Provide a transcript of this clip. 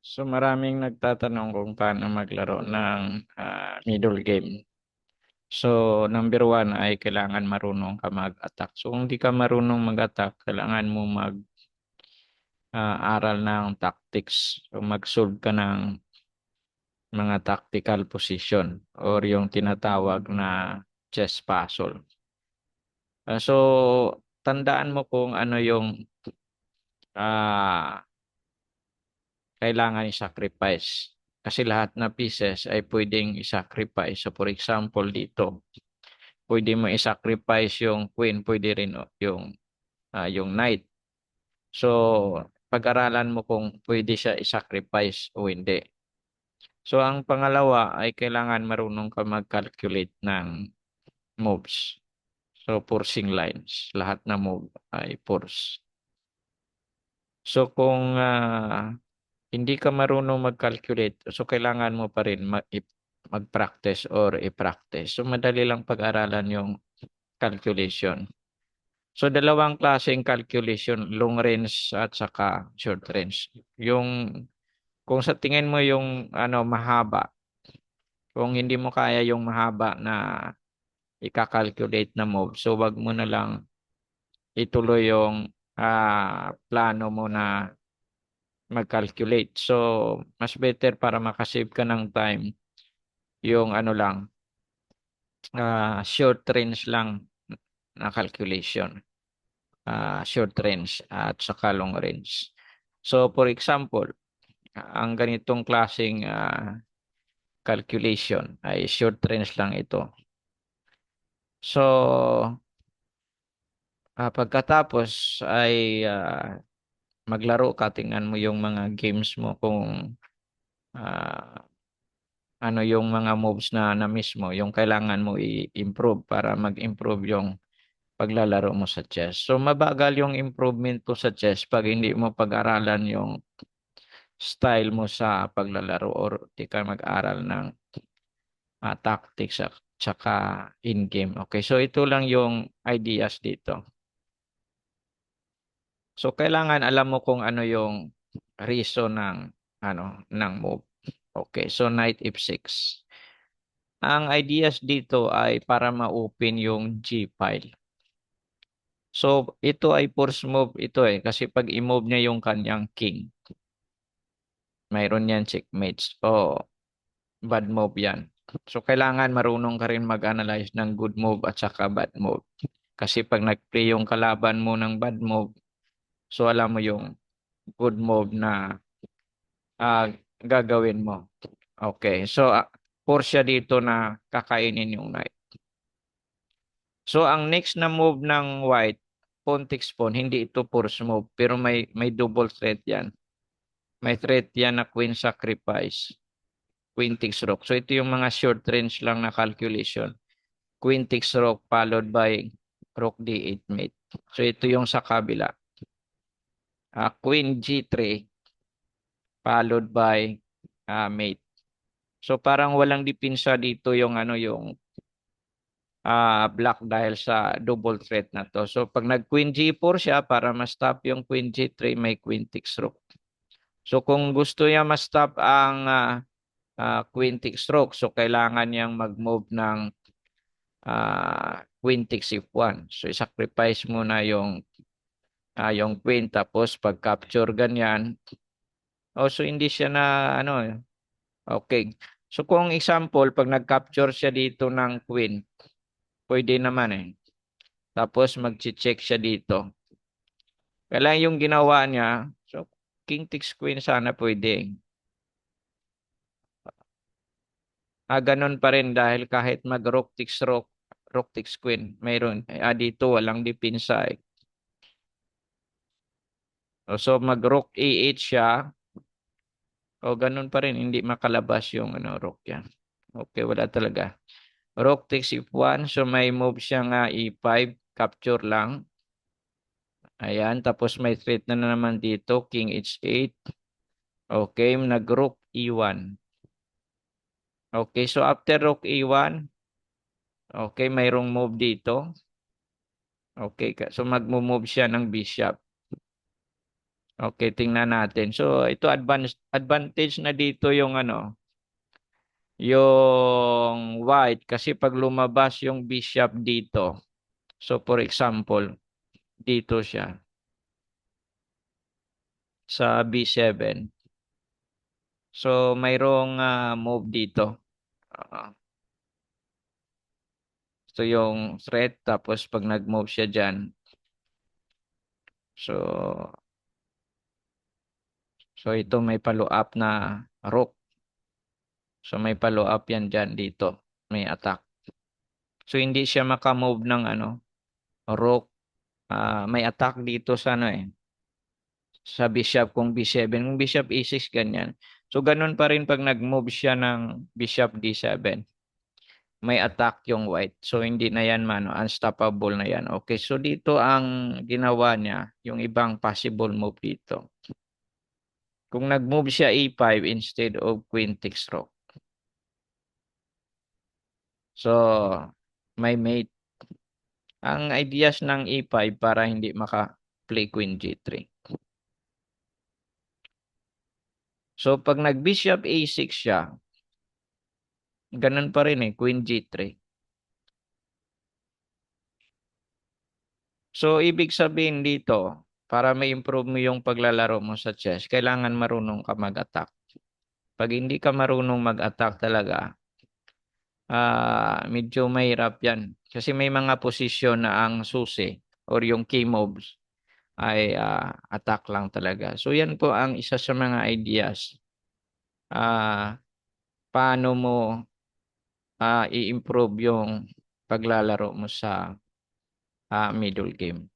So maraming nagtatanong kung paano maglaro ng ah, middle game. So number one ay kailangan marunong ka mag-attack. So kung di ka marunong mag-attack, kailangan mo mag ah, aral ng tactics. So mag-solve ka ng mga tactical position or yung tinatawag na chess puzzle. Ah, so tandaan mo kung ano yung ah kailangan i-sacrifice. Kasi lahat na pieces ay pwedeng i-sacrifice. So for example dito, pwede mo i-sacrifice yung queen, pwede rin yung ah, yung knight. So pag-aralan mo kung pwede siya i-sacrifice o hindi. So ang pangalawa ay kailangan marunong ka mag-calculate ng moves. So forcing lines, lahat na move ay force. So kung ah, hindi ka marunong mag-calculate, so kailangan mo pa rin mag-practice or i-practice. So madali lang pag-aralan yung calculation. So dalawang klaseng calculation, long range at saka short range. Yung kung sa tingin mo yung ano mahaba, kung hindi mo kaya yung mahaba na ika-calculate na move, so wag mo na lang ituloy yung ah, plano mo na mag-calculate. So, mas better para makasave ka ng time yung ano lang, ah, short range lang na calculation. Ah, short range at saka long range. So, for example, ang ganitong klaseng ah, calculation ay short range lang ito. So, ah, pagkatapos ay ah, maglaro ka, tingnan mo yung mga games mo kung ah, ano yung mga moves na na mismo, yung kailangan mo i-improve para mag-improve yung paglalaro mo sa chess. So mabagal yung improvement ko sa chess pag hindi mo pag-aralan yung style mo sa paglalaro or di ka mag-aral ng ah, tactics at saka in-game. Okay, so ito lang yung ideas dito. So kailangan alam mo kung ano yung reason ng ano ng move. Okay, so knight f6. Ang ideas dito ay para ma-open yung G file. So ito ay force move ito eh kasi pag i-move niya yung kanyang king. Mayroon yan checkmates. O bad move yan. So kailangan marunong ka rin mag-analyze ng good move at saka bad move. Kasi pag nag-play yung kalaban mo ng bad move, So alam mo yung good move na ah, gagawin mo. Okay. So uh, force siya dito na kakainin yung knight. So ang next na move ng white, pawn takes pawn, hindi ito force move pero may may double threat 'yan. May threat 'yan na queen sacrifice. Queen takes rook. So ito yung mga short range lang na calculation. Queen takes rook followed by rook d8 mate. So ito yung sa kabila uh, queen g3 followed by uh, mate. So parang walang dipinsa dito yung ano yung uh, black dahil sa double threat na to. So pag nag queen g4 siya para ma-stop yung queen g3 may queen takes rook. So kung gusto niya ma-stop ang uh, uh, queen takes rook, so kailangan niyang mag-move ng uh, queen takes f1. So i-sacrifice muna yung ah, yung queen tapos pag capture ganyan. Oh so hindi siya na ano eh. okay. So kung example pag nag-capture siya dito ng queen pwede naman eh. Tapos mag-check siya dito. Kailangan yung ginawa niya so king takes queen sana pwede. Ah ganun pa rin dahil kahit mag rook takes rook rook takes queen mayroon. Ah, dito walang dipinsa eh So mag-rook A8 siya. O ganun pa rin, hindi makalabas yung ano, rook yan. Okay, wala talaga. Rook takes F1. So may move siya nga E5. Capture lang. Ayan. Tapos may threat na, na naman dito. King H8. Okay, nag-rook E1. Okay, so after rook E1, okay, mayroong move dito. Okay, so mag-move siya ng bishop. Okay, tingnan natin. So, ito advantage advantage na dito yung ano, yung white kasi pag lumabas yung bishop dito. So, for example, dito siya sa B7. So, mayroong ah, move dito. Ah. so, yung threat, tapos pag nag-move siya dyan. So, so ito may follow up na rook. So, may follow up yan dyan dito. May attack. So, hindi siya makamove ng ano, rook. Ah, may attack dito sa ano eh. Sa bishop kung B7. Kung bishop E6, ganyan. So, ganun pa rin pag nag-move siya ng bishop D7. May attack yung white. So, hindi na yan mano. Unstoppable na yan. Okay, so dito ang ginawa niya, yung ibang possible move dito. Kung nag-move siya E5 instead of queen takes rook. So, may mate. Ang ideas ng E5 para hindi maka-play queen G3. So, pag nag-bishop A6 siya, ganun pa rin eh, queen G3. So, ibig sabihin dito, para ma-improve mo yung paglalaro mo sa chess, kailangan marunong ka mag-attack. Pag hindi ka marunong mag-attack talaga, ah medyo mahirap yan. Kasi may mga posisyon na ang susi or yung key moves ay ah, attack lang talaga. So, yan po ang isa sa mga ideas. Ah, paano mo ah, i-improve yung paglalaro mo sa ah, middle game.